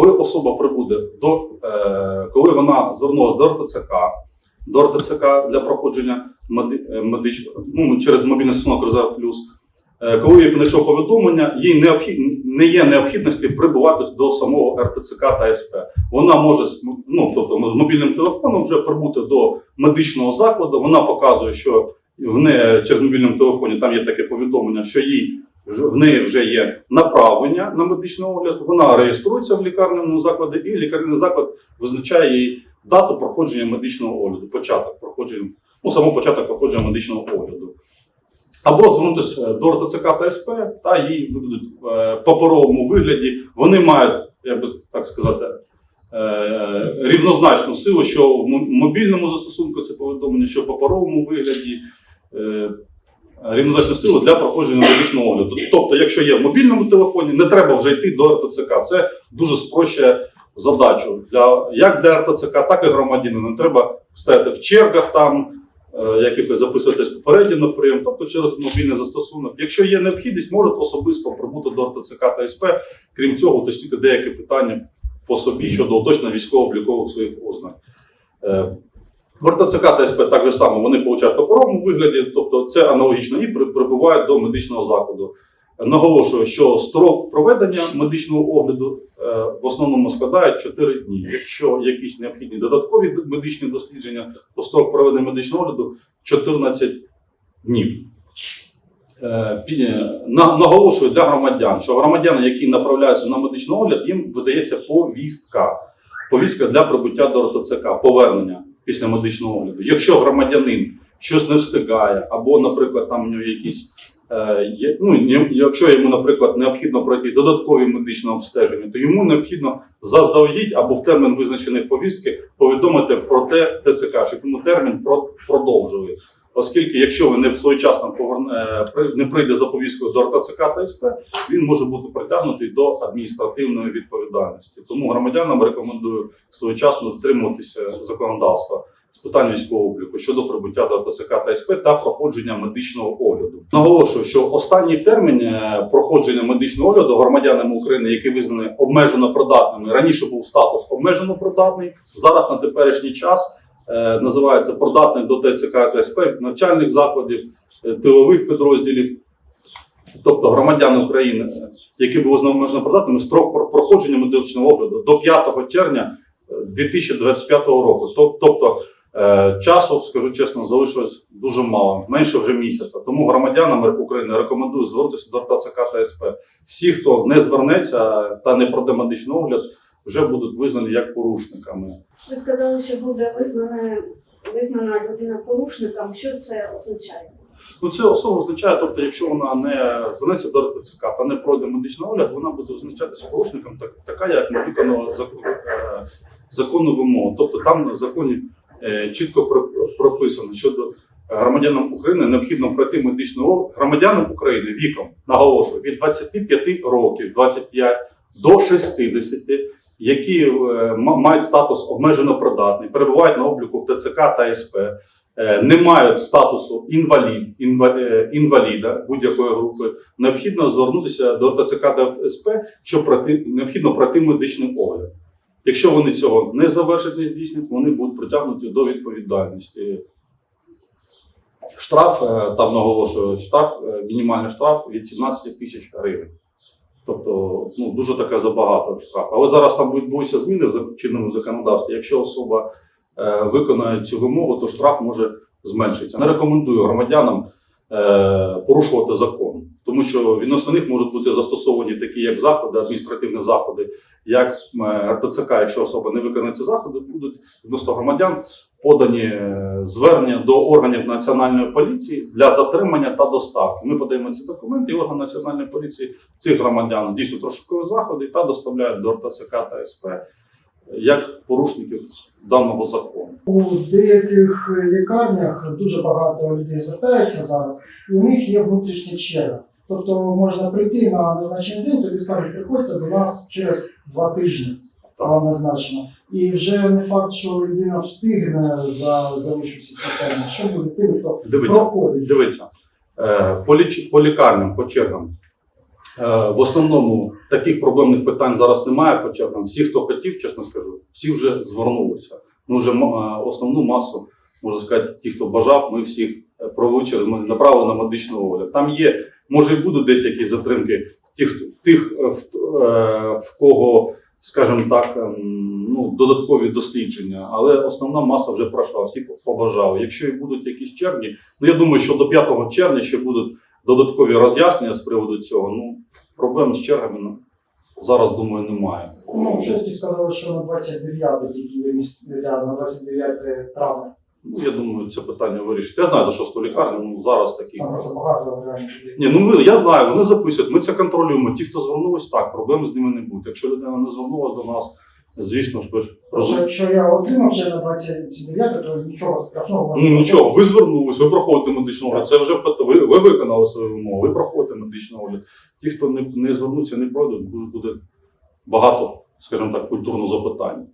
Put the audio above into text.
коли особа прибуде до е, коли вона звернулася до РТЦК, до РТЦК для проходження е, медич, ну, через мобільний застосунок Резерв Плюс. Е, Коли їй знайшов повідомлення, їй необхід, не є необхідності прибувати до самого РТЦК та СП. Вона може ну, тобто, мобільним телефоном вже прибути до медичного закладу. Вона показує, що в неї через мобільному телефоні там є таке повідомлення, що їй в неї вже є направлення на медичний огляд. Вона реєструється в лікарняному закладі, і лікарняний заклад визначає їй дату проходження медичного огляду, початок проходження, ну само початок проходження медичного огляду. Або звернутися до РТЦК та СП, та їй видадуть е, в паперовому вигляді. Вони мають, як би так сказати, е, рівнозначну силу, що в мобільному застосунку це повідомлення, що в паперовому вигляді. Е, Рівнозначну силу для проходження медичного огляду. Тобто, якщо є в мобільному телефоні, не треба вже йти до РТЦК. Це дуже спрощує задачу для як для РТЦК, так і громадянина. Не треба стояти в чергах там, е, якихось записуватись попередньо на прийом, тобто через мобільний застосунок. Якщо є необхідність, можуть особисто прибути до РТЦК та СП. Крім цього, уточнити деякі питання по собі щодо уточнення військово-облікових своїх ознак. Е, В та СП так же само вони получають паперовому вигляді, тобто це аналогічно і при- прибувають до медичного закладу. Наголошую, що строк проведення медичного огляду е, в основному складає 4 дні. Якщо якісь необхідні додаткові медичні дослідження, то строк проведення медичного огляду 14 днів. Е, на- Наголошую для громадян, що громадяни, які направляються на медичний огляд, їм видається повістка. Повістка для прибуття до РТЦК, повернення після медичного огляду. Якщо громадянин щось не встигає, або, наприклад, там у нього якісь е, є, ну, якщо йому, наприклад, необхідно пройти додаткові медичне обстеження, то йому необхідно заздалегідь або в термін визначеної повістки повідомити про те ТЦК, щоб йому термін про- продовжили. Оскільки, якщо ви не своєчасно поверне, не прийде за повісткою до РТЦК та СП, він може бути притягнутий до адміністративної відповідальності. Тому громадянам рекомендую своєчасно дотримуватися законодавства з питань військового обліку щодо прибуття до РТЦК та СП та проходження медичного огляду. Наголошую, що останній термін е, проходження медичного огляду громадянами України, які визнані обмежено придатними, раніше був статус обмежено придатний, зараз на теперішній час. Е, Називається придатний до ТЦК та СП, навчальних закладів, е, тилових підрозділів, тобто громадяни України, е, які були з обмежено придатними, строк проходження медичного огляду до 5 червня е, 2025 року. Тобто е, часу, скажу чесно, залишилось дуже мало, менше вже місяця. Тому громадянам України рекомендую звернутися до РТЦК та СП. Всі, хто не звернеться та не пройде медичний огляд, вже будуть визнані як порушниками. Ви сказали, що буде визнана, визнана людина порушником. Що це означає? Ну, це особа означає, тобто, якщо вона не звернеться до РТЦК та не пройде медичний огляд, вона буде визначатися порушником, так, така, як не виконала закон, е, законну вимогу. Тобто там в законі е, чітко про- прописано, що до громадянам України необхідно пройти медичний огляд громадянам України віком, наголошую, від 25 років, 25 до 60, які е, мають статус обмежено придатний, перебувають на обліку в ТЦК та СП, е, не мають статусу інвалід, е, інваліда будь-якої групи, необхідно звернутися до ТЦК та СП, щоб пройти, необхідно пройти медичний огляд. Якщо вони цього не завершать, не здійснять, вони будуть притягнуті до відповідальності. Штраф, там наголошую, штраф, мінімальний штраф від 17 тисяч гривень. Тобто, ну, дуже таке забагато штраф. Але зараз там відбулися зміни в чинному законодавстві. Якщо особа е, виконає цю вимогу, то штраф може зменшитися. Не рекомендую громадянам е, порушувати закон, тому що відносно них можуть бути застосовані такі, як заходи, адміністративні заходи, як е, РТЦК, якщо особа не виконає ці заходи, будуть відносно громадян подані е, звернення до органів національної поліції для затримання та доставки. Ми подаємо ці документи, і орган національної поліції цих громадян здійснюють розшукові заходи та доставляють до РТЦК та СП як порушників даного закону. У деяких лікарнях дуже багато людей звертається зараз, і у них є внутрішня черга. Тобто можна прийти на назначений день, тобі скажуть, приходьте до нас через два тижні вам назначено. І вже не факт, що людина встигне за залишився термін. Що буде з тими, хто Дивіться, проходить? дивіться, е, по, ліч, по лікарням, по чергам. Е, В основному таких проблемних питань зараз немає. Хоча там всі, хто хотів, чесно скажу, всі вже звернулися. Ми вже е, основну масу, можна сказати, ті, хто бажав, ми всіх провели ми направили на медичну огляд. Там є, може, і будуть десь якісь затримки тих, тих в, в кого, скажімо так, ем, ну, додаткові дослідження, але основна маса вже пройшла, всі побажали. Якщо і будуть якісь червні, ну я думаю, що до 5 червня ще будуть додаткові роз'яснення з приводу цього. Ну, проблем з чергами ну, зараз, думаю, немає. Ну, в сказали, що на 29 тільки вимістили, на 29 травня. Ну, я думаю, це питання вирішить. Я знаю, за що сто лікарні, ну зараз такі. Там людей. Ні, ну ми, я знаю, вони записують, ми це контролюємо. Ті, хто звернулись, так, проблем з ними не буде. Якщо людина не звернулася до нас, звісно ж, ви ж розумієте. якщо я отримав ще на 29, то нічого страшного. Ну нічого, ви звернулись, ви проходите медичну огляд. Це вже ви, ви виконали свою вимогу, ви проходите медичний огляд. Ті, хто не, не звернуться, не пройдуть, буде, буде багато, скажімо так, культурного запитання.